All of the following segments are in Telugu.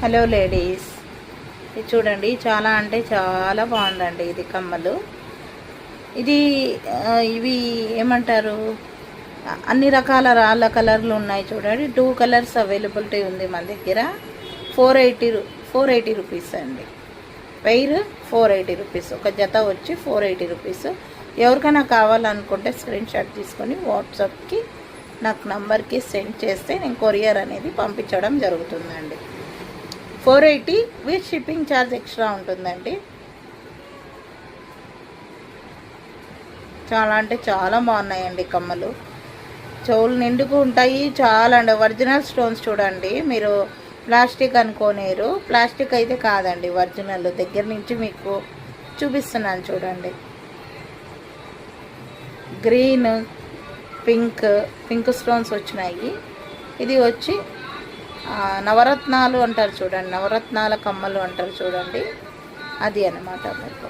హలో లేడీస్ ఇది చూడండి చాలా అంటే చాలా బాగుందండి ఇది కమ్మలు. ఇది ఇవి ఏమంటారు? అన్ని రకాల రాళ్ళ కలర్లు ఉన్నాయి చూడండి. టూ కలర్స్ అవైలబిలిటీ ఉంది మన దగ్గర. Four eighty four eighty rupees అండి. వైర్ ఫోర్ ఎయిటీ రూపీస్ ఒక జత వచ్చి ఫోర్ ఎయిటీ రూపీస్ ఎవరికైనా కావాలనుకుంటే స్క్రీన్ షాట్ తీసుకొని వాట్సాప్కి నాకు నంబర్కి సెండ్ చేస్తే నేను కొరియర్ అనేది పంపించడం జరుగుతుందండి. Four eighty with shipping charge extra ఉంటుందండి. చాలా అంటే చాలా బాగున్నాయండి కమ్మలు. చెవులు నిండుకు ఉంటాయి చాలా అండి ఒరిజినల్ స్టోన్స్ చూడండి. మీరు ప్లాస్టిక్ అనుకోనేరు. ప్లాస్టిక్ అయితే కాదండి ఒరిజినల్. దగ్గర నుంచి మీకు చూపిస్తున్నాను చూడండి. గ్రీన్ పింక్ పింక్ స్టోన్స్ వచ్చినాయి. ఇది వచ్చి నవరత్నాలు అంటారు చూడండి నవరత్నాల కమ్మలు అంటారు చూడండి. అది అనమాట మీకు.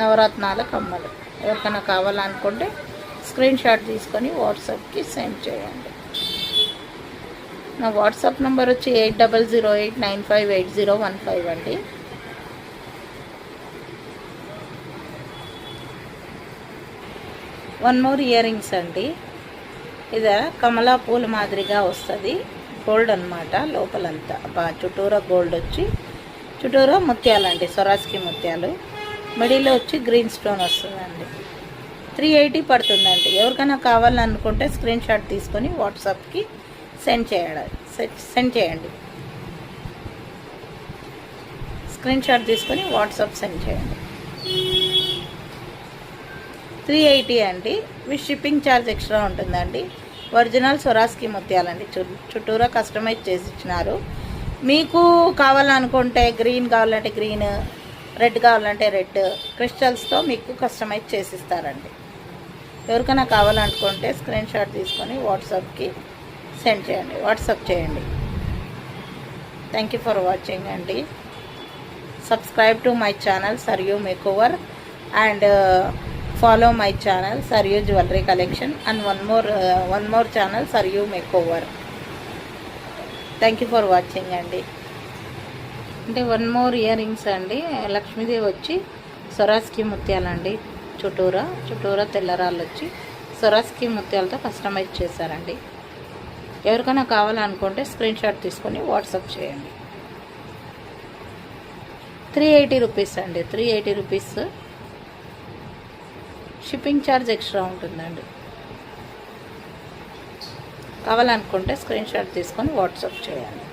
నవరత్నాల కమ్మలు. ఎవరికైనా కావాలనుకుంటే స్క్రీన్ షాట్ తీసుకొని వాట్సాప్కి సెండ్ చేయండి. నా వాట్సాప్ నెంబర్ వచ్చి eight double zero eight nine five eight zero one five అండి. వన్ మోర్ ఇయర్ రింగ్స్ అండి. ఇది కమలా పూల మాదిరిగా వస్తుంది. గోల్డ్ అనమాట లోపలంతా. బా చుట్టూరా గోల్డ్ వచ్చి చుట్టూరా ముత్యాలండి సొరాస్కి ముత్యాలు. మిడిల్లో వచ్చి గ్రీన్ స్టోన్ వస్తుందండి. త్రీ ఎయిటీ పడుతుందండి. ఎవరికైనా కావాలనుకుంటే స్క్రీన్ షాట్ తీసుకొని వాట్సాప్కి సెండ్ చేయడం సెండ్ చేయండి. స్క్రీన్ షాట్ తీసుకొని వాట్సాప్ సెండ్ చేయండి. త్రీ ఎయిటీ అండి. మీ షిప్పింగ్ ఛార్జ్ ఎక్స్ట్రా ఉంటుందండి. ఒరిజినల్ స్వరాస్కి ముత్యాలండి. చు చుట్టూరా కస్టమైజ్ చేసి ఇచ్చినారు మీకు కావాలనుకుంటే గ్రీన్ కావాలంటే గ్రీన్ రెడ్ కావాలంటే రెడ్ క్రిస్టల్స్తో మీకు కస్టమైజ్ చేసి ఇస్తారండి ఎవరికైనా కావాలనుకుంటే స్క్రీన్ షాట్ తీసుకొని వాట్సాప్కి సెండ్ చేయండి. వాట్సాప్ చేయండి. థ్యాంక్ యూ ఫర్ వాచింగ్ అండి. Subscribe to my channel Saryu makeover and follow my channel Saryu jewellery collection and one more one more channel Sariyu makeover thank you for watching అండి అంటే వన్ మోర్ ఇయర్ రింగ్స్ అండి. లక్ష్మీదేవి వచ్చి సొరాస్కి ముత్యాలండి. చుట్టూరా చుట్టూరా తెల్లరాళ్ళు వచ్చి సొరాస్కి ముత్యాలతో కస్టమైజ్ చేశారండి. ఎవరికైనా కావాలనుకుంటే స్క్రీన్ షాట్ తీసుకొని వాట్సాప్ చేయండి. త్రీ ఎయిటీ రూపీస్ అండి. Three eighty rupees shipping charge extra ఉంటుందండి. కావాలనుకుంటే స్క్రీన్ షాట్ తీసుకొని వాట్సాప్ చేయండి.